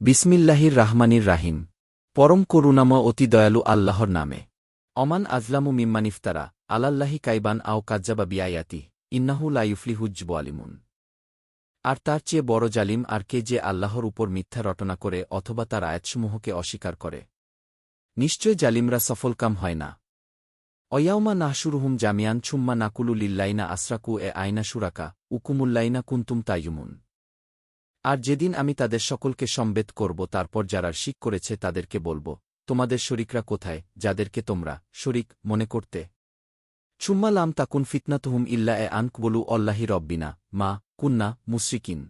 বিসমিল্লাহির রাহমানির রাহিম। পরম করুণাময় অতি দয়ালু আল্লাহর নামে। অমান আজলামু মিম্মানিফতারা আলাল্লাহি কাইবান আও কাজ্জাবা বিয়ায়াতি ইন্নাহু লাইফলিহুজ্জব আলিমুন। আর তার চেয়ে বড় জালিম আর কে যে আল্লাহর উপর মিথ্যা রটনা করে অথবা তার আয়াতসমূহকে অস্বীকার করে। নিশ্চয় জালিমরা সফলকাম হয় না। অয়াউমা নাহশুরুহুম জামিয়ান ছুম্মা নাকুলু লিল্লাইনা আসরাকু এ আইনা সুরাকা উকুমুল্লাইনা কুন্তুম তাইয়ুমুন। আর যেদিন আমি তাদের সকলকে সম্বেদ করব, তারপর যারা শিক করেছে তাদেরকে বলব, তোমাদের শরিকরা কোথায়? যাদেরকে তোমরা শরিক মনে করতে? ছুম্মা লাম তাকুন ফিতনাতুহুম ইল্লা এ আনকবলু অল্লাহি রব্বিনা, মা কুন্না মুশ্রিকিন।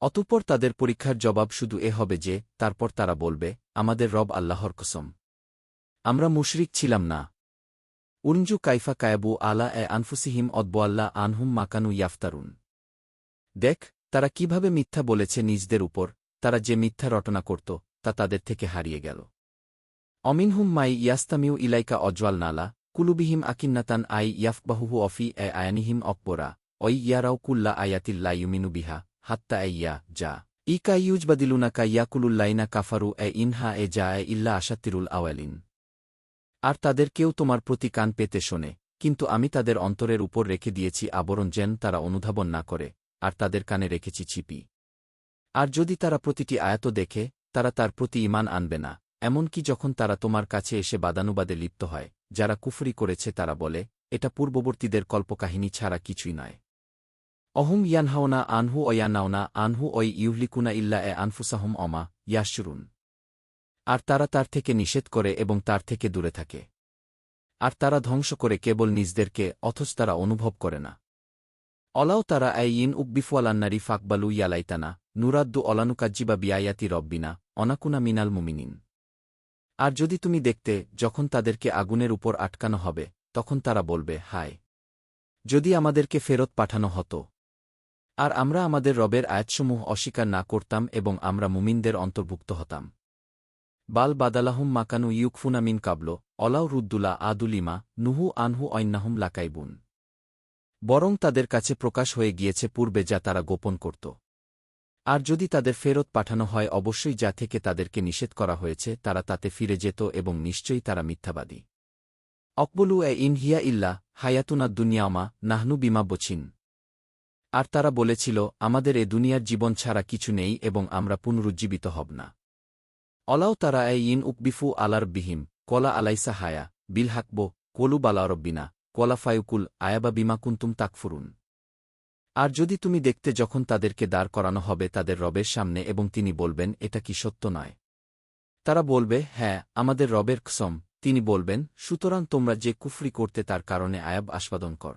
অতঃপর তাদের পরীক্ষার জবাব শুধু এ হবে যে, তারপর তারা বলবে, আমাদের রব আল্লাহর কসম। আমরা মুশরিক ছিলাম না। উনজু কাইফা কায়াবু আলা এ আনফুসিহিম অদ্বোয়াল্লা আনহুম মাকানু ইয়াফতারুন। দেখ তারা কীভাবে মিথ্যা বলেছে নিজদের উপর, তারা যে মিথ্যা রটনা করত, তা তাদের থেকে হারিয়ে গেল। অমিনহুম মাই ইয়াস্তামিউ ইলাইকা অজওয়াল নালা, কুলুবিহিম আকিন্নাতান আই ইয়াফবাহুহু অফি এ আয়ানিহিম অকবরা অই ইয়ারাও কুল্লা আয়াতিল্লা ইউমিনু বিহা, হাত্তা ইয়া, যা। ইকা ইউজবাদিলুনাকা ইয়াকুলুল্লাইনা কাফারু এ ইনহা এ যা এ ইল্লা আশাত্তিরুল আওয়ালিন। আর তাদের কেউ তোমার প্রতি কান পেতে শোনে, কিন্তু আমি তাদের অন্তরের উপর রেখে দিয়েছি আবরণ যেন তারা অনুধাবন না করে। আর তাদের কানে রেখেছি ছিপি। আর যদি তারা প্রতিটি আয়াত দেখে, তারা তার প্রতি ইমান আনবে না, এমনকি যখন তারা তোমার কাছে এসে বাদানুবাদে লিপ্ত হয়, যারা কুফরি করেছে তারা বলে, এটা পূর্ববর্তীদের কল্পকাহিনী ছাড়া কিছুই নয়। অহুম ইয়ানহাওনা আনহু অয়ানাওনা আনহু অই ইউহলিকুনা ইল্লা এ আনফুসাহুম অমা ইয়াশুরুন। আর তারা তার থেকে নিষেধ করে এবং তার থেকে দূরে থাকে। আর তারা ধ্বংস করে কেবল নিজদেরকে, অথচ তারা অনুভব করে না। অলাও তারা আইন উকবিফওয়ালান্নারি ফাকবালু ইয়ালাইতানা নুরাদ্দু অলানুকাজ্জিবা বিয়ায়াতি রব্বিনা অনাকুনা মিনাল মুমিনিন আর যদি তুমি দেখতে যখন তাদেরকে আগুনের উপর আটকানো হবে তখন তারা বলবে হায় যদি আমাদেরকে ফেরত পাঠানো হতো আর আমরা আমাদের রবের আয়াতসমূহ অস্বীকার না করতাম এবং আমরা মুমিনদের অন্তর্ভুক্ত হতাম বাল বাদালাহুম মাকানু ইউকফুনা মিন কাবল অলাউ রুদ্দুলা আদুলিমা নুহু আনহু অন্যাহুম লাকাইবুন বরং তাদের কাছে প্রকাশ হয়ে গিয়েছে পূর্বে যা তারা গোপন করত। আর যদি তাদের ফেরত পাঠানো হয়, অবশ্যই যা থেকে তাদেরকে নিষেধ করা হয়েছে, তারা তাতে ফিরে যেত এবং নিশ্চয়ই তারা মিথ্যাবাদী। অকবলু এ ইন হিয়া ইল্লা হায়াতুনা দুনিয়ামা নাহনু বিমা বছিন আর তারা বলেছিল, আমাদের এ দুনিয়ার জীবন ছাড়া কিছু নেই এবং আমরা পুনরুজ্জীবিত হব না। অলাও তারা এ ইন উকবিফু আলার বিহিম, কলা আলাইসা হায়া, বিল হাকব কলু বালারব্বিনা কলা ফায়ুকুল আয়াবা বিমাকুন্তুম তাকফুরুন। আর যদি তুমি দেখতে যখন তাদেরকে দাঁড় করানো হবে তাদের রবের সামনে এবং তিনি বলবেন, এটা কি সত্য নয়? তারা বলবে হ্যাঁ আমাদের রবের কসম, তিনি বলবেন, সুতরাং তোমরা যে কুফরি করতে তার কারণে আয়াব আস্বাদন কর।